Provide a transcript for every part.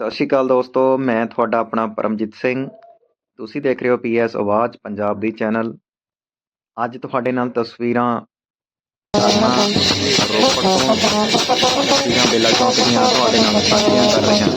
ਸਤਿ ਸ਼੍ਰੀ ਅਕਾਲ ਦੋਸਤੋ, ਮੈਂ ਤੁਹਾਡਾ ਆਪਣਾ ਪਰਮਜੀਤ ਸਿੰਘ। ਤੁਸੀਂ ਦੇਖ ਰਹੇ ਹੋ ਪੀਐਸ ਆਵਾਜ਼ ਪੰਜਾਬ ਦੀ ਚੈਨਲ। ਅੱਜ ਤੁਹਾਡੇ ਨਾਲ ਤਸਵੀਰਾਂ ਰੋਪੜ ਤੋਂ ਤਸਵੀਰਾਂ ਬੇਲਾ ਚੌਂਕ ਦੀਆਂ ਤੁਹਾਡੇ ਨਾਲ ਸਾਂਝੀਆਂ ਕਰ ਰਹੇ ਹਾਂ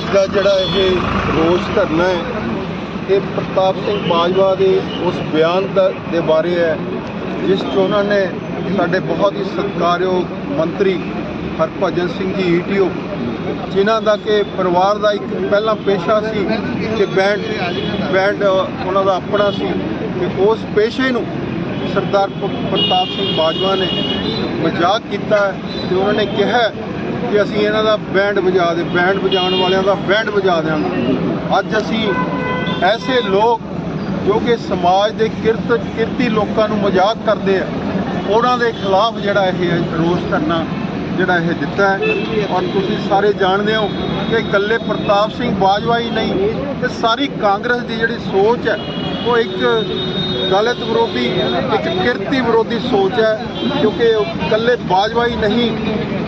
ਅੱਜ ਦਾ ਜਿਹੜਾ ਇਹ ਰੋਸ ਧਰਨਾ ਹੈ, ਇਹ ਪ੍ਰਤਾਪ ਸਿੰਘ ਬਾਜਵਾ ਦੇ ਉਸ ਬਿਆਨ ਦਾ ਦੇ ਬਾਰੇ ਹੈ, ਜਿਸ 'ਚ ਉਹਨਾਂ ਨੇ ਸਾਡੇ ਬਹੁਤ ਹੀ ਸਤਿਕਾਰਯੋਗ ਮੰਤਰੀ ਹਰਭਜਨ ਸਿੰਘ ਜੀ ਈਟੀਓ ਜਿਨ੍ਹਾਂ ਦਾ ਕਿ ਪਰਿਵਾਰ ਦਾ ਇੱਕ ਪਹਿਲਾ ਪੇਸ਼ਾ ਸੀ ਕਿ ਬੈਂਡ ਬੈਂਡ ਉਹਨਾਂ ਦਾ ਆਪਣਾ ਸੀ ਕਿ ਉਸ ਪੇਸ਼ੇ ਨੂੰ ਸਰਦਾਰ ਪ੍ਰਤਾਪ ਸਿੰਘ ਬਾਜਵਾ ਨੇ ਮਜ਼ਾਕ ਕੀਤਾ ਹੈ ਤੇ ਉਹਨਾਂ ਨੇ ਕਿਹਾ ਕਿ ਅਸੀਂ ਇਹਨਾਂ ਦਾ ਬੈਂਡ ਵਜਾ ਦੇ ਬੈਂਡ ਵਜਾਉਣ ਵਾਲਿਆਂ ਦਾ ਬੈਂਡ ਵਜਾ ਦਿਆਂਗੇ। ਅੱਜ ਅਸੀਂ ਐਸੇ ਲੋਕ ਜੋ ਕਿ ਸਮਾਜ ਦੇ ਕਿਰਤ, ਕਿਰਤੀ ਲੋਕਾਂ ਨੂੰ ਮਜ਼ਾਕ ਕਰਦੇ ਆ, ਉਹਨਾਂ ਦੇ ਖਿਲਾਫ ਜਿਹੜਾ ਇਹ ਰੋਸ ਕਰਨਾ ਜਿਹੜਾ ਇਹ ਦਿੱਤਾ ਹੈ। ਔਰ ਤੁਸੀਂ ਸਾਰੇ ਜਾਣਦੇ ਹੋ ਕਿ ਇਕੱਲੇ ਪ੍ਰਤਾਪ ਸਿੰਘ ਬਾਜਵਾ ਹੀ ਨਹੀਂ, ਤੇ ਸਾਰੀ ਕਾਂਗਰਸ ਦੀ ਜਿਹੜੀ ਸੋਚ ਹੈ, ਉਹ ਇੱਕ ਦਲਿਤ ਵਿਰੋਧੀ, ਇੱਕ ਕਿਰਤੀ ਵਿਰੋਧੀ ਸੋਚ ਹੈ, ਕਿਉਂਕਿ ਇਕੱਲੇ ਬਾਜਵਾ ਹੀ ਨਹੀਂ,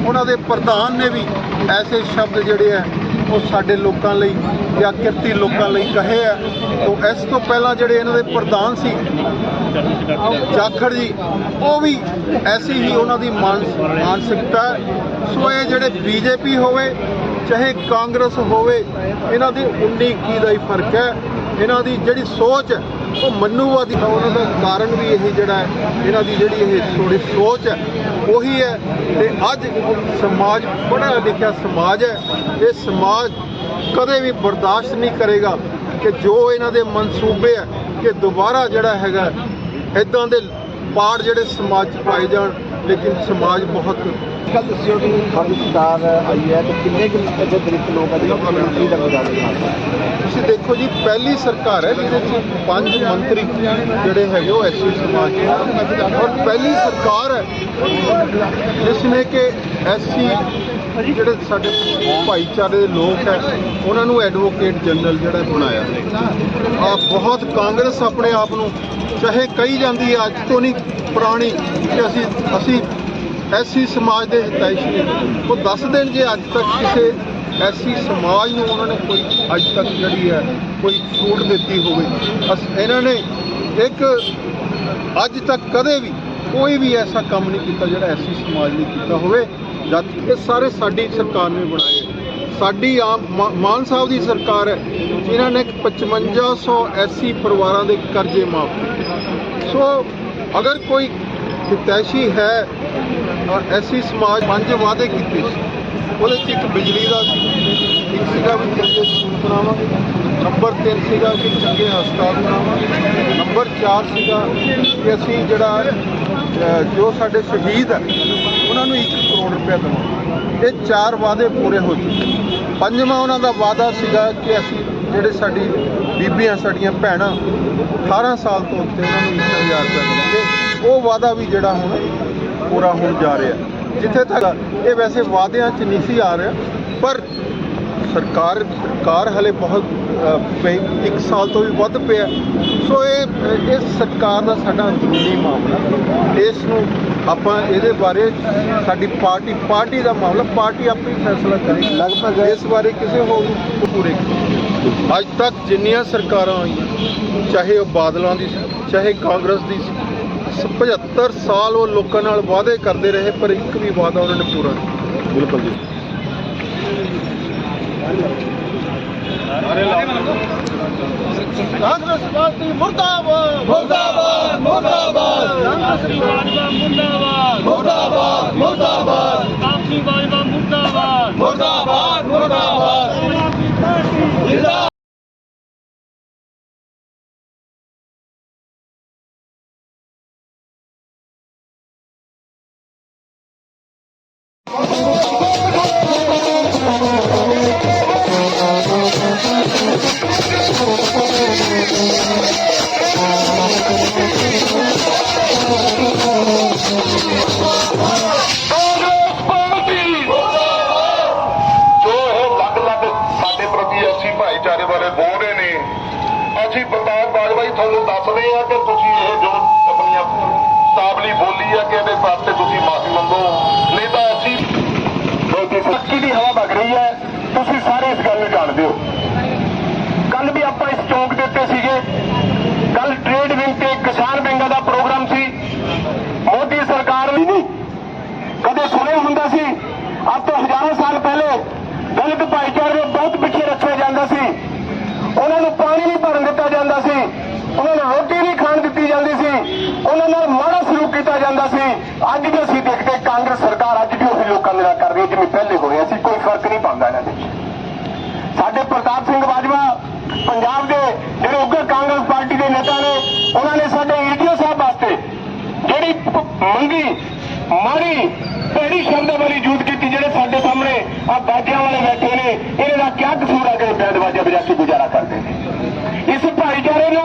ਉਹਨਾਂ ਦੇ ਪ੍ਰਧਾਨ ਨੇ ਵੀ ਐਸੇ ਸ਼ਬਦ ਜਿਹੜੇ ਹੈ ਉਹ ਸਾਡੇ ਲੋਕਾਂ ਲਈ ਜਾਂ ਕਿਰਤੀ ਲੋਕਾਂ ਲਈ ਕਹੇ ਆ। ਤੋਂ ਇਸ ਤੋਂ ਪਹਿਲਾਂ ਜਿਹੜੇ ਇਹਨਾਂ ਦੇ ਪ੍ਰਧਾਨ ਸੀ, ਜਾਖੜ ਜੀ, ਉਹ ਵੀ ਐਸੀ ਹੀ ਉਹਨਾਂ ਦੀ ਮਾਨਸ- ਮਾਨਸਿਕਤਾ ਸੋ ਇਹ ਜਿਹੜੇ ਬੀਜੇਪੀ ਹੋਵੇ, ਚਾਹੇ ਕਾਂਗਰਸ ਹੋਵੇ, ਇਹਨਾਂ ਦੀ 19 ਕੀ ਦਾ ਹੀ ਫ਼ਰਕ ਹੈ। ਇਹਨਾਂ ਦੀ ਜਿਹੜੀ ਸੋਚ ਹੈ ਉਹ ਮਨੂਵਾਦੀ ਹੈ। ਉਹਨਾਂ ਦਾ ਕਾਰਨ ਵੀ ਇਹ ਜਿਹੜਾ ਹੈ, ਇਹਨਾਂ ਦੀ ਜਿਹੜੀ ਇਹ ਥੋੜੀ ਸੋਚ ਹੈ, ਉਹੀ ਹੈ ਤੇ ਅੱਜ ਸਮਾਜ ਪੜ੍ਹਿਆ ਲਿਖਿਆ ਸਮਾਜ ਹੈ, ਇਹ ਸਮਾਜ ਕਦੇ ਵੀ ਬਰਦਾਸ਼ਤ ਨਹੀਂ ਕਰੇਗਾ ਕਿ ਜੋ ਇਹਨਾਂ ਦੇ ਮਨਸੂਬੇ ਹੈ, ਕਿ ਦੁਬਾਰਾ ਜਿਹੜਾ ਹੈਗਾ, ਇਦਾਂ ਦੇ ਪਾੜ ਜਿਹੜੇ ਸਮਾਜ 'ਚ ਪਾਏ ਜਾਣ, ਲੇਕਿਨ ਸਮਾਜ ਬਹੁਤ ਕੱਲ ਦੱਸਿਓ ਕਿ ਸਾਡੀ ਸਰਕਾਰ ਆਈ ਹੈ ਤੇ ਕਿੰਨੇ ਕੁ ਅਜੇ ਦਲਿਤ ਲੋਕ ਆ ਜਿਹੜੇ ਮੰਤਰੀ ਦਾ ਮਜ਼ਾਕ ਤੁਸੀਂ ਦੇਖੋ ਜੀ ਪਹਿਲੀ ਸਰਕਾਰ ਹੈ ਜਿਹਦੇ 'ਚ ਪੰਜ ਮੰਤਰੀ ਜਿਹੜੇ ਹੈਗੇ ਉਹ ਐਸਸੀ ਸਮਾਜ ਦੇ ਔਰ ਪਹਿਲੀ ਸਰਕਾਰ ਹੈ ਜਿਸ ਨੇ ਕਿ ਐਸਸੀ ਜਿਹੜੇ ਸਾਡੇ ਭਾਈਚਾਰੇ ਦੇ ਲੋਕ ਹੈ ਉਹਨਾਂ ਨੂੰ ਐਡਵੋਕੇਟ ਜਨਰਲ ਜਿਹੜਾ ਬਣਾਇਆ। ਆ ਬਹੁਤ ਕਾਂਗਰਸ ਆਪਣੇ ਆਪ ਨੂੰ ਚਾਹੇ ਕਹੀ ਜਾਂਦੀ ਹੈ ਅੱਜ ਤੋਂ ਨਹੀਂ ਪੁਰਾਣੀ ਕਿ ਅਸੀਂ ਅਸੀਂ ਐਸੀ ਸਮਾਜ ਦੇ ਹਿਤੈਸ਼ੀ ਨੇ। ਉਹ ਦੱਸ ਦੇਣ ਜੇ ਅੱਜ ਤੱਕ ਕਿਸੇ ਐਸੀ ਸਮਾਜ ਨੂੰ ਉਹਨਾਂ ਨੇ ਕੋਈ ਅੱਜ ਤੱਕ ਜਿਹੜੀ ਹੈ, ਕੋਈ ਛੂਟ ਦਿੱਤੀ ਹੋਵੇ। ਅਸ ਇਹਨਾਂ ਨੇ ਇੱਕ ਅੱਜ ਤੱਕ ਕਦੇ ਵੀ ਕੋਈ ਵੀ ਐਸਾ ਕੰਮ ਨਹੀਂ ਕੀਤਾ ਜਿਹੜਾ ਐਸੀ ਸਮਾਜ ਲਈ ਕੀਤਾ ਹੋਵੇ। ਜਦ ਇਹ ਸਾਰੇ ਸਾਡੀ ਸਰਕਾਰ ਨੇ ਬਣਾਏ। ਸਾਡੀ ਆਮ ਮਾਨ ਸਾਹਿਬ ਦੀ ਸਰਕਾਰ ਹੈ। ਜਿਨ੍ਹਾਂ ਨੇ 5500 ਐਸੀ ਪਰਿਵਾਰਾਂ ਦੇ ਕਰਜ਼ੇ ਮਾਫ ਕੀਤੇ। ਸੋ ਅਗਰ ਕੋਈ ਹਿਤੈਸ਼ੀ ਹੈ ਔਰ ਐਸੀ ਸਮਾਜ ਪੰਜ ਵਾਅਦੇ ਕੀਤੇ ਸੀ। ਉਹਦੇ 'ਚ ਇੱਕ ਬਿਜਲੀ ਦਾ ਸੀ, ਇੱਕ ਸੀਗਾ ਵੀ ਚੰਗੇ ਸਕੂਲ ਬਣਾਵਾਂਗੇ ਨੰਬਰ 3 ਸੀਗਾ ਕਿ ਚੰਗੇ ਹਸਪਤਾਲ ਬਣਾਵਾਂਗੇ ਨੰਬਰ 4 ਸੀਗਾ ਕਿ ਅਸੀਂ ਜਿਹੜਾ ਜੋ ਸਾਡੇ ਸ਼ਹੀਦ ਹੈ ਉਹਨਾਂ ਨੂੰ 1 ਕਰੋੜ ਰੁਪਏ ਦੇਵਾਂਗੇ ਇਹ ਚਾਰ ਵਾਅਦੇ ਪੂਰੇ ਹੋ ਚੁੱਕੇ ਪੰਜਵਾਂ ਉਹਨਾਂ ਦਾ ਵਾਅਦਾ ਸੀਗਾ ਕਿ ਅਸੀਂ ਜਿਹੜੇ ਸਾਡੀ ਬੀਬੀਆਂ, ਸਾਡੀਆਂ ਭੈਣਾਂ 18 ਸਾਲ ਤੋਂ ਉੱਤੇ ਉਹਨਾਂ ਨੂੰ 1000 ਰੁਪਏ ਦੇਵਾਂਗੇ। ਉਹ ਵਾਅਦਾ ਵੀ ਜਿਹੜਾ ਹੁਣ ਪੂਰਾ ਹੋਣ ਜਾ ਰਿਹਾ ਜਿੱਥੇ ਤੱਕ ਇਹ ਵੈਸੇ ਵਾਅਦਿਆਂ 'ਚ ਨਹੀਂ ਸੀ ਆ ਰਿਹਾ ਪਰ ਸਰਕਾਰ ਸਰਕਾਰ ਹਲੇ ਬਹੁਤ ਇੱਕ ਸਾਲ ਤੋਂ ਵੀ ਵੱਧ ਪਿਆ ਸੋ ਇਹ ਇਸ ਸਰਕਾਰ ਦਾ ਸਾਡਾ ਅੰਦਰੂਨੀ ਮਾਮਲਾ ਇਸ ਨੂੰ ਆਪਾਂ ਇਹਦੇ ਬਾਰੇ ਸਾਡੀ ਪਾਰਟੀ ਪਾਰਟੀ ਦਾ ਮਾਮਲਾ ਪਾਰਟੀ ਆਪੇ ਹੀ ਫੈਸਲਾ ਕਰੇਗੀ ਲਗਭਗ ਇਸ ਬਾਰੇ ਕਿਸੇ ਹੋਰ ਨੂੰ ਪੂਰੇ ਅੱਜ ਤੱਕ ਜਿੰਨੀਆਂ ਸਰਕਾਰਾਂ ਆਈਆਂ ਚਾਹੇ ਉਹ ਬਾਦਲਾਂ ਦੀ ਸੀ ਚਾਹੇ ਕਾਂਗਰਸ ਦੀ ਸੀ 75 ਸਾਲ ਉਹ ਲੋਕਾਂ ਨਾਲ ਵਾਅਦੇ ਕਰਦੇ ਰਹੇ ਪਰ ਇੱਕ ਵੀ ਵਾਅਦਾ ਉਹਨਾਂ ਨੇ ਪੂਰਾ ਨਹੀਂ ਬਿਲਕੁਲ ਜੀ। ਕਾਂਗਰਸ ਪਾਰਟੀ ਮੁਰਦਾਬਾਦ। ਮੁਰਦਾਬਾਦ ਮੁਰਦਾਬਾਦ। ਕਾਂਗਰਸ ਬਾਜਵਾ ਮੁਰਦਾਬਾਦ। ਮੁਰਦਾਬਾਦ ਮੁਰਦਾਬਾਦ। ਕਾਂਗਰਸ ਬਾਜਵਾ ਮੁਰਦਾਬਾਦ। ਮੁਰਦਾਬਾਦ ਮੁਰਦਾਬਾਦ। ਸਾਬਲੀ ਕਿ ਇਹਦੇ ਵਾਸਤੇ ਤੁਸੀਂ ਮਾਫੀ ਮੰਗੋ। ਨਹੀਂ ਤਾਂ ਅਸੀਂ ਕਿਉਂਕਿ ਸੱਚੀ ਦੀ ਹਵਾ ਵਗ ਰਹੀ ਹੈ। ਤੁਸੀਂ ਸਾਰੇ ਇਸ ਗੱਲ ਨੂੰ ਜਾਣਦੇ ਹੋ। ਕੱਲ ਵੀ ਆਪਾਂ ਇਸ ਚੌਂਕ ਦੇ ਉੱਤੇ ਸੀਗੇ। ਕੱਲ ਟ੍ਰੇਡ ਵਿੰਗ ਤੇ ਕਿਸਾਨ ਵਿੰਗਾਂ ਦਾ ਪ੍ਰੋਗਰਾਮ ਸੀ। ਮੋਦੀ ਸਰਕਾਰ ਵੀ ਨਹੀਂ ਕਦੇ ਸੁਣਿਆ ਹੁੰਦਾ ਸੀ। ਅੱਜ ਤੋਂ ਹਜ਼ਾਰਾਂ ਸਾਲ ਪਹਿਲੇ ਦਲਿਤ ਭਾਈਚਾਰੇ ਨੂੰ ਬਹੁਤ ਪਿੱਛੇ ਰੱਖਿਆ ਜਾਂਦਾ ਸੀ। ਉਹਨਾਂ ਨੂੰ ਪਾਣੀ ਨਹੀਂ ਭਰਨ ਦਿੱਤਾ ਜਾਂਦਾ ਸੀ ਉਹਨਾਂ ਨੂੰ ਰੋਟੀ ਨਹੀਂ ਖਾਣ ਦਿੱਤੀ ਜਾਂਦੀ ਸੀ ਉਹਨਾਂ ਨਾਲ ਮਾੜਾ ਸਲੂਕ ਕੀਤਾ ਜਾਂਦਾ ਸੀ ਅੱਜ ਵੀ ਅਸੀਂ ਦੇਖਦੇ ਕਾਂਗਰਸ ਸਰਕਾਰ ਅੱਜ ਵੀ ਉਹੀ ਲੋਕਾਂ ਦੇ ਨਾਲ ਕਰ ਰਹੀ ਹੈ, ਜਿਵੇਂ ਪਹਿਲੇ ਹੋ ਰਿਹਾ ਸੀ ਕੋਈ ਫ਼ਰਕ ਨਹੀਂ ਪਾਉਂਦਾ ਇਹਨਾਂ ਦੇ ਵਿੱਚ। ਸਾਡੇ ਪ੍ਰਤਾਪ ਸਿੰਘ ਬਾਜਵਾ, ਪੰਜਾਬ ਦੇ ਜਿਹੜੇ ਉੱਘੇ ਕਾਂਗਰਸ ਪਾਰਟੀ ਦੇ ਨੇਤਾ ਨੇ, ਉਹਨਾਂ ਨੇ ਸਾਡੇ ਈਡੀਓ ਸਾਹਿਬ ਵਾਸਤੇ ਜਿਹੜੀ ਮੰਗੀ, ਮਾੜੀ, ਭੈੜੀ ਸ਼ਬਦਾਵਲੀ ਯੂਜ਼ ਕੀਤੀ, ਜਿਹੜੇ ਸਾਡੇ ਸਾਹਮਣੇ ਆ ਬਾਜਿਆਂ ਵਾਲੇ ਬੈਠੇ ਨੇ ਇਹਨਾਂ ਦਾ ਕਿਆ ਕਸੂਰ ਆ ਕਿ ਬੈਂਡ ਬਾਜਾ ਵਜਾ ਕੇ ਗੁਜ਼ਾਰਾ ਕਰਦੇ ਨੇ ਇਸ ਭਾਈਚਾਰੇ ਨੂੰ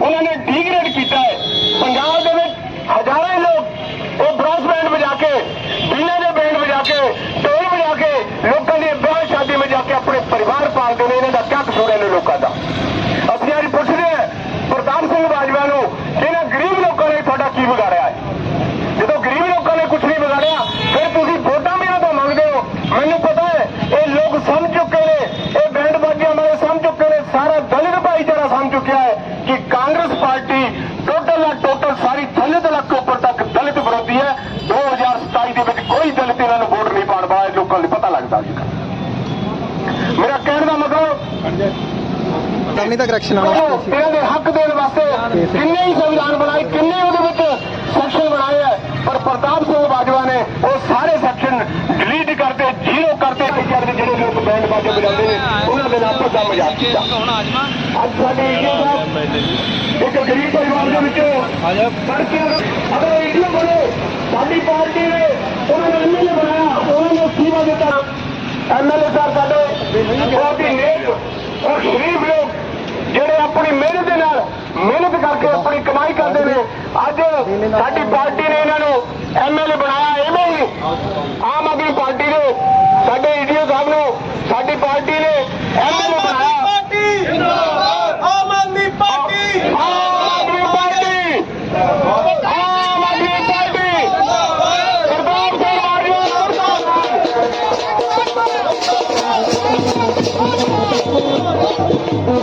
ਉਹਨਾਂ ਨੇ ਡੀਗ੍ਰੇਡ ਕੀਤਾ ਹੈ ਪੰਜਾਬ ਦੇ ਵਿੱਚ ਹਜ਼ਾਰਾਂ ਹੀ ਲੋਕ ਉਹ ਬ੍ਰਾਸ ਬੈਂਡ ਵਜਾ ਕੇ ਬੀਨੇ ਦੇ ਬੈਂਡ ਵਜਾ ਕੇ ਢੋਲ ਵਜਾ ਕੇ ਲੋਕਾਂ ਦੀ ਵਿਆਹ ਸ਼ਾਦੀ ਵਿੱਚ ਜਾ ਕੇ ਆਪਣੇ ਪਰਿਵਾਰ ਪਾਲਦੇ ਨੇ ਇਹਨਾਂ ਦਾ ਕਿਆ ਕਸੂਰ ਹੈ ਇਹਨਾਂ ਲੋਕਾਂ ਦਾ ਅਸੀਂ ਅੱਜ ਪੁੱਛਦੇ ਹਾਂ ਪ੍ਰਤਾਪ ਸਿੰਘ ਬਾਜਵਾ ਨੂੰ ਕਿ ਇਹਨਾਂ ਗਰੀਬ ਲੋਕਾਂ ਨੇ ਤੁਹਾਡਾ ਕੀ ਵਿਗਾੜਿਆ ਹੈ ਜਦੋਂ ਗਰੀਬ ਲੋਕਾਂ ਨੇ ਕੁਝ ਨਹੀਂ ਵਿਗਾੜਿਆ ਫਿਰ ਤੁਸੀਂ ਵੋਟਾਂ ਵੀ ਇਹਨਾਂ ਤੋਂ ਮੰਗਦੇ ਹੋ ਮੈਨੂੰ ਪਤਾ ਹੈ ਇਹ ਲੋਕ ਸਮਝ ਚੁੱਕੇ ਨੇ ਇਹ ਬੈਂਡ ਬਾਜੀਆਂ ਵਾਲੇ ਸਮਝ ਚੁੱਕੇ ਨੇ ਸਾਰਾ ਦਲਿਤ ਭਾਈਚਾਰਾ ਸਮਝ ਚੁੱਕਿਆ ਹੈ ਕਿ ਕਾਂਗਰਸ ਪਾਰਟੀ ਟੋਟਲ ਦਾ ਟੋਟਲ ਸਾਰੀ ਥੱਲੇ ਤੋਂ ਲੱਗ ਕੇ ਉੱਪਰ ਤੱਕ ਦਲਿਤ ਵਿਰੋਧੀ ਹੈ 2027 ਦੇ ਵਿੱਚ ਕੋਈ ਦਲਿਤ ਇਹਨਾਂ ਨੂੰ ਵੋਟ ਨਹੀਂ ਪਾਉਣ ਵਾਲਾ ਇਹ ਲੋਕਾਂ ਨੂੰ ਪਤਾ ਲੱਗਦਾ ਜੀ ਮੇਰਾ ਕਹਿਣ ਦਾ ਮਤਲਬ ਕਰਨੀ ਤਾਂ ਕਰੈਕਸ਼ਨ ਉਹ ਇਹਨਾਂ ਦੇ ਹੱਕ ਦੇਣ ਵਾਸਤੇ ਕਿੰਨੇ ਹੀ ਸੰਵਿਧਾਨ ਬਣਾਏ ਕਿੰਨੇ ਉਹਦੇ ਵਿੱਚ ਸੈਕਸ਼ਨ ਬਣਾਏ ਹੈ ਪਰ ਪ੍ਰਤਾਪ ਸਿੰਘ ਬਾਜਵਾ ਨੇ ਉਹ ਸਾਰੇ ਸੈਕਸ਼ਨ ਡਿਲੀਟ ਕਰਤੇ ਜ਼ੀਰੋ ਕਰਤੇ ਭਾਈਚਾਰੇ ਦੇ ਜਿਹੜੇ ਲੋਕ ਬੈਂਡ ਬਾਜੇ ਵਜਾਉਂਦੇ ਨੇ ਉਹਨਾਂ ਦੇ ਨਾਲ ਪਤਾ ਮਜ਼ਾਕ ਕੀਤਾ। ਅੱਜ ਸਾਡੇ ਈਡੀਓ ਸਾਹਿਬ ਇੱਕ ਗਰੀਬ ਪਰਿਵਾਰ ਦੇ ਵਿੱਚੋਂ ਸੜਕਾਂ ਅਗਰ ਈਡੀਓ ਬਣੇ ਸਾਡੀ ਪਾਰਟੀ ਨੇ ਉਹਨਾਂ ਨੂੰ ਐਮਐਲਏ ਬਣਾਇਆ ਉਹਨਾਂ ਨੂੰ ਅਸਤੀਫਾ ਦਿੱਤਾ। ਐਮਐਲਏ ਸਾਹਿਬ ਸਾਡੇ ਬਹੁਤ ਹੀ ਨੇਕ ਔਰ ਗਰੀਬ ਲੋਕ ਜਿਹੜੇ ਆਪਣੀ ਮਿਹਨਤ ਦੇ ਨਾਲ ਮਿਹਨਤ ਕਰਕੇ ਆਪਣੀ ਕਮਾਈ ਕਰਦੇ ਨੇ। ਅੱਜ ਸਾਡੀ ਪਾਰਟੀ ਨੇ ਇਹਨਾਂ ਨੂੰ ਐਮਐਲਏ ਬਣਾਇਆ, ਐਵੇਂ ਹੀ ਆਮ ਆਦਮੀ ਪਾਰਟੀ ਦੇ ਸਾਡੇ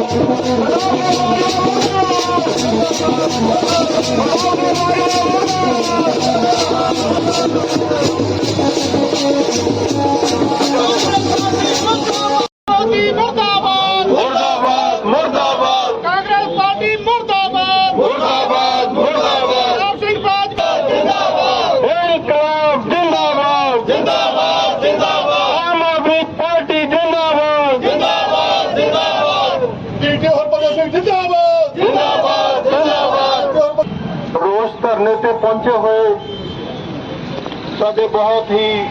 ਪਾਰਟੀ ਪਹੁੰਚੇ ਹੋਏ ਸਾਡੇ ਬਹੁਤ ਹੀ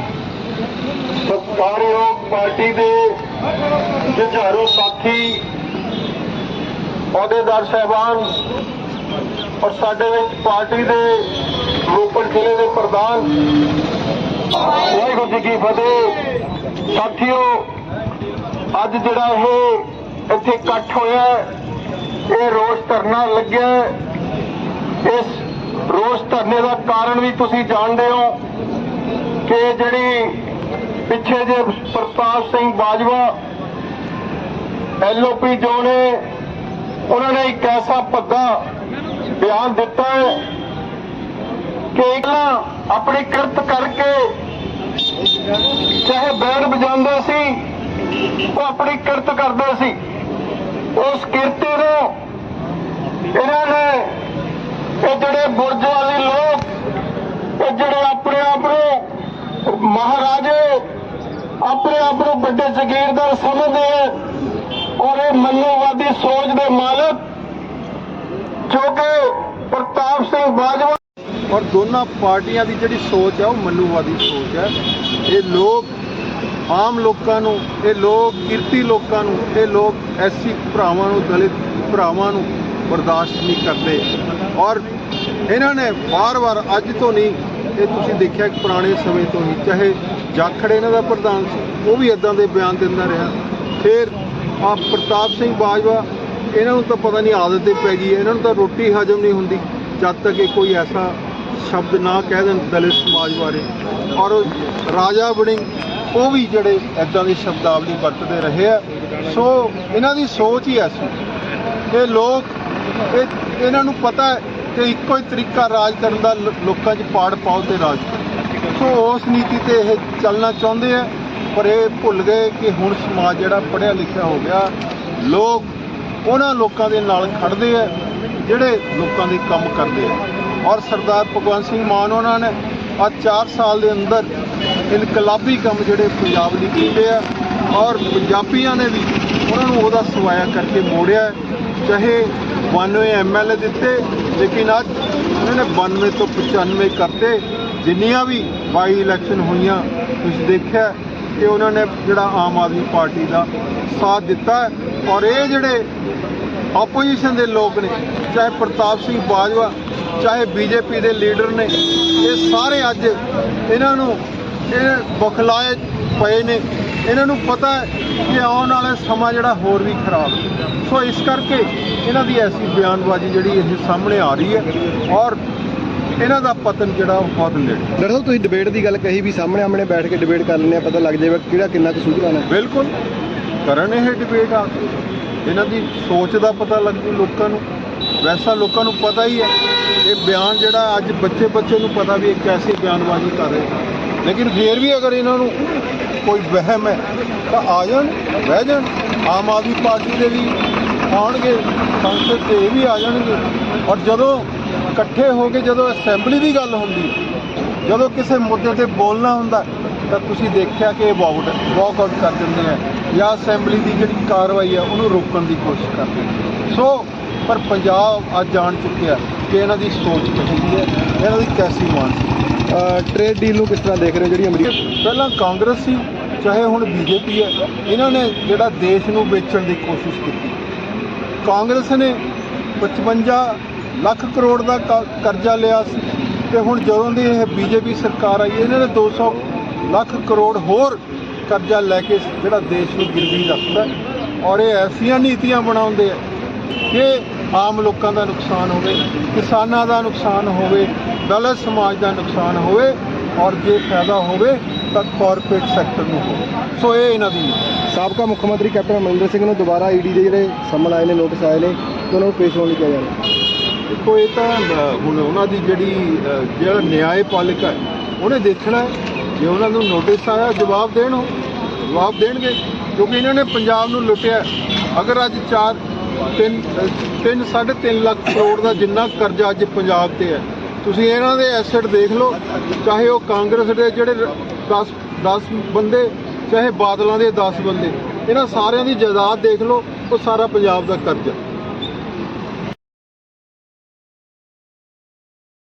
ਸਤਿਕਾਰਯੋਗ ਪਾਰਟੀ ਦੇ ਜੁਝਾਰੂ ਸਾਥੀ, ਅਹੁਦੇਦਾਰ ਸਹਿਬਾਨ ਔਰ ਸਾਡੇ ਵਿੱਚ ਪਾਰਟੀ ਦੇ ਰੋਪੜ ਜ਼ਿਲ੍ਹੇ ਦੇ ਪ੍ਰਧਾਨ, ਵਾਹਿਗੁਰੂ ਜੀ ਕੀ ਫਤਿਹ। ਸਾਥੀਓ, ਅੱਜ ਜਿਹੜਾ ਇਹ ਇੱਥੇ ਇਕੱਠ ਹੋਇਆ, ਇਹ ਰੋਸ ਧਰਨਾ ਲੱਗਿਆ। ਇਸ ਰੋਸ ਧਰਨੇ ਦਾ ਕਾਰਨ ਵੀ ਤੁਸੀਂ ਜਾਣਦੇ ਹੋ ਕਿ ਜਿਹੜੀ ਪਿੱਛੇ ਜੇ ਪ੍ਰਤਾਪ ਸਿੰਘ ਬਾਜਵਾ ਐਲਓਪੀ ਜੋ ਨੇ, ਉਹਨਾਂ ਨੇ ਇੱਕ ਐਸਾ ਭੱਦਾ ਬਿਆਨ ਦਿੱਤਾ ਹੈ ਕਿ ਇਕਲਾ ਆਪਣੀ ਕਿਰਤ ਕਰਕੇ ਚਾਹੇ ਬੈਰ ਵਜਾਉਂਦੇ ਸੀ, ਉਹ ਆਪਣੀ ਕਿਰਤ ਕਰਦੇ ਸੀ। ਉਸ ਕਿਰਤੇ ਨੂੰ ਇਹਨਾਂ ਨੇ ਇਹ ਜਿਹੜੇ ਬੁਰਜਵਾਲੀ ਲੋਕ ਇਹ ਜਿਹੜੇ ਆਪਣੇ ਆਪ ਨੂੰ ਮਹਾਰਾਜੇ ਆਪਣੇ ਆਪ ਨੂੰ ਵੱਡੇ ਜ਼ਗੀਰਦਾਰ ਸਮਝਦੇ ਆ ਔਰ ਮਨੋਵਾਦੀ ਸੋਚ ਦੇ ਮਾਲਕ ਜੋ ਕਿ ਪ੍ਰਤਾਪ ਸਿੰਘ ਬਾਜਵਾ ਔਰ ਦੋਨਾਂ ਪਾਰਟੀਆਂ ਦੀ ਜਿਹੜੀ ਸੋਚ ਹੈ ਉਹ ਮਨੂਵਾਦੀ ਸੋਚ ਹੈ ਇਹ ਲੋਕ ਆਮ ਲੋਕਾਂ ਨੂੰ, ਇਹ ਲੋਕ ਕਿਰਤੀ ਲੋਕਾਂ ਨੂੰ, ਇਹ ਲੋਕ ਐਸੀ ਭਰਾਵਾਂ ਨੂੰ, ਦਲਿਤ ਭਰਾਵਾਂ ਨੂੰ ਬਰਦਾਸ਼ਤ ਨਹੀਂ ਕਰਦੇ। ਔਰ ਇਹਨਾਂ ਨੇ ਵਾਰ-ਵਾਰ ਅੱਜ ਤੋਂ ਨਹੀਂ, ਇਹ ਤੁਸੀਂ ਦੇਖਿਆ ਕਿ ਪੁਰਾਣੇ ਸਮੇਂ ਤੋਂ ਹੀ, ਚਾਹੇ ਜਾਖੜ ਇਹਨਾਂ ਦਾ ਪ੍ਰਧਾਨ ਸੀ, ਉਹ ਵੀ ਇਦਾਂ ਦੇ ਬਿਆਨ ਦਿੰਦਾ ਰਿਹਾ। ਫਿਰ ਆ ਪ੍ਰਤਾਪ ਸਿੰਘ ਬਾਜਵਾ, ਇਹਨਾਂ ਨੂੰ ਤਾਂ ਪਤਾ ਨਹੀਂ ਆਦਤ ਹੀ ਪੈ ਗਈ ਹੈ, ਇਹਨਾਂ ਨੂੰ ਤਾਂ ਰੋਟੀ ਹਜਮ ਨਹੀਂ ਹੁੰਦੀ, ਜਦ ਤੱਕ ਇਹ ਕੋਈ ਐਸਾ ਸ਼ਬਦ ਨਾ ਕਹਿ ਦੇਣ ਦਲਿਤ ਸਮਾਜ ਬਾਰੇ। ਔਰ ਰਾਜਾ ਵੜਿੰਗ, ਉਹ ਵੀ ਜਿਹੜੇ ਐਦਾਂ ਦੀ ਸ਼ਬਦਾਵਲੀ ਵਰਤਦੇ ਰਹੇ ਆ, ਸੋ ਇਹਨਾਂ ਦੀ ਸੋਚ ਹੀ ਐਸੀ। ਇਹ ਲੋਕ, ਇਹ ਇਹਨਾਂ ਨੂੰ ਪਤਾ ਹੈ ਕਿ ਇੱਕੋ ਹੀ ਤਰੀਕਾ ਰਾਜ ਕਰਨ ਦਾ ਲੋਕਾਂ 'ਚ ਪਾੜ ਪਾਓ ਤੇ ਰਾਜ ਸੋ ਉਸ ਨੀਤੀ ਤੇ ਇਹ ਚੱਲਣਾ ਚਾਹੁੰਦੇ ਆ, ਪਰ ਇਹ ਭੁੱਲ ਗਏ ਕਿ ਹੁਣ ਸਮਾਜ ਜਿਹੜਾ ਪੜ੍ਹਿਆ ਲਿਖਿਆ ਹੋ ਗਿਆ, ਲੋਕ ਉਹਨਾਂ ਲੋਕਾਂ ਦੇ ਨਾਲ ਖੜਦੇ ਆ, ਜਿਹੜੇ ਲੋਕਾਂ ਦੇ ਕੰਮ ਕਰਦੇ ਆ। ਔਰ ਸਰਦਾਰ ਭਗਵੰਤ ਸਿੰਘ ਮਾਨ ਉਹਨਾਂ ਨੇ ਆ 4 ਸਾਲ ਦੇ ਅੰਦਰ ਇਨਕਲਾਬੀ ਕੰਮ ਜਿਹੜੇ ਪੰਜਾਬ ਲਈ ਕੀਤੇ ਆ ਔਰ ਪੰਜਾਬੀਆਂ ਨੇ ਵੀ ਉਹਨਾਂ ਨੂੰ ਉਹਦਾ ਸਵਾਇਆ ਕਰਕੇ ਮੋੜਿਆ ਹੈ। ਚਾਹੇ 92 ਐਮਐਲਏ ਦਿੱਤੇ, ਲੇਕਿਨ ਅੱਜ ਉਹਨਾਂ ਨੇ 92 ਤੋਂ 95 ਕਰਤੇ ਜਿੰਨੀਆਂ ਵੀ ਬਾਈ ਇਲੈਕਸ਼ਨ ਹੋਈਆਂ, ਤੁਸੀਂ ਦੇਖਿਆ ਕਿ ਉਹਨਾਂ ਨੇ ਜਿਹੜਾ ਆਮ ਆਦਮੀ ਪਾਰਟੀ ਦਾ ਸਾਥ ਦਿੱਤਾ ਔਰ ਇਹ ਜਿਹੜੇ ਆਪੋਜੀਸ਼ਨ ਦੇ ਲੋਕ ਨੇ, ਚਾਹੇ ਪ੍ਰਤਾਪ ਸਿੰਘ ਬਾਜਵਾ, ਚਾਹੇ ਬੀਜੇਪੀ ਦੇ ਲੀਡਰ ਨੇ, ਇਹ ਸਾਰੇ ਅੱਜ ਇਹਨਾਂ ਨੂੰ ਇਹ ਬਖਲਾਏ ਪਏ ਨੇ। ਇਹਨਾਂ ਨੂੰ ਪਤਾ ਕਿ ਆਉਣ ਵਾਲਾ ਸਮਾਂ ਜਿਹੜਾ ਹੋਰ ਵੀ ਖਰਾਬ ਸੋ ਇਸ ਕਰਕੇ ਇਹਨਾਂ ਦੀ ਐਸੀ ਬਿਆਨਬਾਜ਼ੀ ਜਿਹੜੀ ਇਹ ਸਾਹਮਣੇ ਆ ਰਹੀ ਹੈ ਔਰ ਇਹਨਾਂ ਦਾ ਪਤਨ ਜਿਹੜਾ ਉਹ ਬਹੁਤ ਨੇੜੇ। ਡਾਕਟਰ ਸਾਹਿਬ ਤੁਸੀਂ ਡਿਬੇਟ ਦੀ ਗੱਲ ਕਹੀ ਵੀ ਸਾਹਮਣੇ ਆਮਣੇ ਬੈਠ ਕੇ ਡਿਬੇਟ ਕਰ ਲੈਂਦੇ ਆ ਪਤਾ ਲੱਗ ਜਾਏਗਾ ਕਿਹੜਾ ਕਿੰਨਾ ਕੁ ਸੂਝਵਾਨ ਹੈ। ਬਿਲਕੁਲ। ਕਰਨ ਇਹ ਡਿਬੇਟ ਆ। ਕੇ ਇਹਨਾਂ ਦੀ ਸੋਚ ਦਾ ਪਤਾ ਲੱਗ ਜੂ ਲੋਕਾਂ ਨੂੰ। ਵੈਸਾ ਲੋਕਾਂ ਨੂੰ ਪਤਾ ਹੀ ਹੈ। ਇਹ ਬਿਆਨ ਜਿਹੜਾ ਅੱਜ ਬੱਚੇ ਬੱਚੇ ਨੂੰ ਪਤਾ ਵੀ ਇਹ ਕੈਸੀ ਬਿਆਨਬਾਜ਼ੀ ਕਰ ਰਹੇ ਲੇਕਿਨ ਫੇਰ ਵੀ ਅਗਰ ਇਹਨਾਂ ਨੂੰ ਕੋਈ ਵਹਿਮ ਹੈ, ਤਾਂ ਆ ਜਾਣ, ਬਹਿ ਜਾਣ। ਆਮ ਆਦਮੀ ਪਾਰਟੀ ਦੇ ਵੀ ਆਉਣਗੇ, ਸੰਸਦ ਤੇ ਇਹ ਵੀ ਆ ਜਾਣਗੇ। ਔਰ ਜਦੋਂ ਇਕੱਠੇ ਹੋ ਕੇ ਜਦੋਂ ਅਸੈਂਬਲੀ ਦੀ ਗੱਲ ਹੁੰਦੀ ਹੈ, ਜਦੋਂ ਕਿਸੇ ਮੁੱਦੇ ਤੇ ਬੋਲਣਾ ਹੁੰਦਾ ਤਾਂ ਤੁਸੀਂ ਦੇਖਿਆ ਕਿ ਇਹ ਵਾਕਆਊਟ ਵਾਕਆਊਟ ਕਰ ਦਿੰਦੇ ਆ ਜਾਂ ਅਸੈਂਬਲੀ ਦੀ ਜਿਹੜੀ ਕਾਰਵਾਈ ਆ, ਉਹਨੂੰ ਰੋਕਣ ਦੀ ਕੋਸ਼ਿਸ਼ ਕਰਦੇ ਸੋ, ਪਰ ਪੰਜਾਬ ਅੱਜ ਜਾਣ ਚੁੱਕਿਆ ਕਿ ਇਹਨਾਂ ਦੀ ਸੋਚ ਕਿਹੜੀ ਹੈ, ਇਹਨਾਂ ਦੀ ਕੈਸੀ ਮਾਨਸਿਕ ਟ੍ਰੇਡ ਡੀਲ ਨੂੰ ਕਿਸ ਤਰ੍ਹਾਂ ਦੇਖ ਰਹੇ ਹੋ ਜਿਹੜੀ ਅਮਰੀਕਾ ਪਹਿਲਾਂ ਕਾਂਗਰਸ ਸੀ, ਚਾਹੇ ਹੁਣ ਬੀਜੇਪੀ ਹੈ, ਇਹਨਾਂ ਨੇ ਜਿਹੜਾ ਦੇਸ਼ ਨੂੰ ਵੇਚਣ ਦੀ ਕੋਸ਼ਿਸ਼ ਕੀਤੀ। ਕਾਂਗਰਸ ਨੇ 55 ਲੱਖ ਕਰੋੜ ਦਾ ਕ- ਕਰਜ਼ਾ ਲਿਆ ਸੀ ਤੇ ਹੁਣ ਜਦੋਂ ਦੀ ਇਹ ਬੀਜੇਪੀ ਸਰਕਾਰ ਆਈ, ਇਹਨਾਂ ਨੇ 200 ਲੱਖ ਕਰੋੜ ਹੋਰ ਕਰਜ਼ਾ ਲੈ ਕੇ ਜਿਹੜਾ ਦੇਸ਼ ਨੂੰ ਗਿਰਵੀ ਰੱਖਦਾ ਔਰ ਇਹ ਐਸੀਆਂ ਨੀਤੀਆਂ ਬਣਾਉਂਦੇ ਆ ਕਿ ਆਮ ਲੋਕਾਂ ਦਾ ਨੁਕਸਾਨ ਹੋਵੇ, ਕਿਸਾਨਾਂ ਦਾ ਨੁਕਸਾਨ ਹੋਵੇ ਦਲਿਤ ਸਮਾਜ ਦਾ ਨੁਕਸਾਨ ਹੋਵੇ ਔਰ ਜੇ ਫਾਇਦਾ ਹੋਵੇ ਤਾਂ ਕਾਰਪੋਰੇਟ ਸੈਕਟਰ ਨੂੰ ਹੋਵੇ ਸੋ ਇਹ ਇਹਨਾਂ ਦੀ। ਸਾਬਕਾ ਮੁੱਖ ਮੰਤਰੀ ਕੈਪਟਨ ਅਮਰਿੰਦਰ ਸਿੰਘ ਨੂੰ ਦੁਬਾਰਾ ਈਡੀ ਦੇ ਜਿਹੜੇ ਸੰਮਨ ਆਏ ਨੇ ਨੋਟਿਸ ਆਏ ਨੇ ਉਹਨਾਂ ਨੂੰ ਪੇਸ਼ ਹੋਣ ਲਈ ਕਿਹਾ ਜਾ ਰਿਹਾ ਦੇਖੋ ਇਹ ਤਾਂ ਹੁਣ ਉਹਨਾਂ ਦੀ ਜਿਹੜੀ ਜਿਹੜਾ ਨਿਆਂਪਾਲਿਕਾ ਹੈ ਉਹਨੇ ਦੇਖਣਾ। ਜੇ ਉਹਨਾਂ ਨੂੰ ਨੋਟਿਸ ਆਇਆ ਜਵਾਬ ਦੇਣ ਉਹ ਜਵਾਬ ਦੇਣਗੇ ਕਿਉਂਕਿ ਇਹਨਾਂ ਨੇ ਪੰਜਾਬ ਨੂੰ ਲੁੱਟਿਆ ਅਗਰ ਅੱਜ 4 3 3 3.5 ਲੱਖ ਕਰੋੜ ਦਾ ਜਿੰਨਾ ਕਰਜ਼ਾ ਅੱਜ ਪੰਜਾਬ ਤੇ ਹੈ ਤੁਸੀਂ ਇਹਨਾਂ ਦੇ ਐਸਟ ਦੇਖ ਲਓ, ਚਾਹੇ ਉਹ ਕਾਂਗਰਸ ਦੇ ਜਿਹੜੇ 10 10 ਬੰਦੇ, ਚਾਹੇ ਬਾਦਲਾਂ ਦੇ 10 ਬੰਦੇ, ਇਹਨਾਂ ਸਾਰਿਆਂ ਦੀ ਜਾਇਦਾਦ ਦੇਖ ਲਓ, ਉਹ ਸਾਰਾ ਪੰਜਾਬ ਦਾ ਕਰਜ਼ਾ।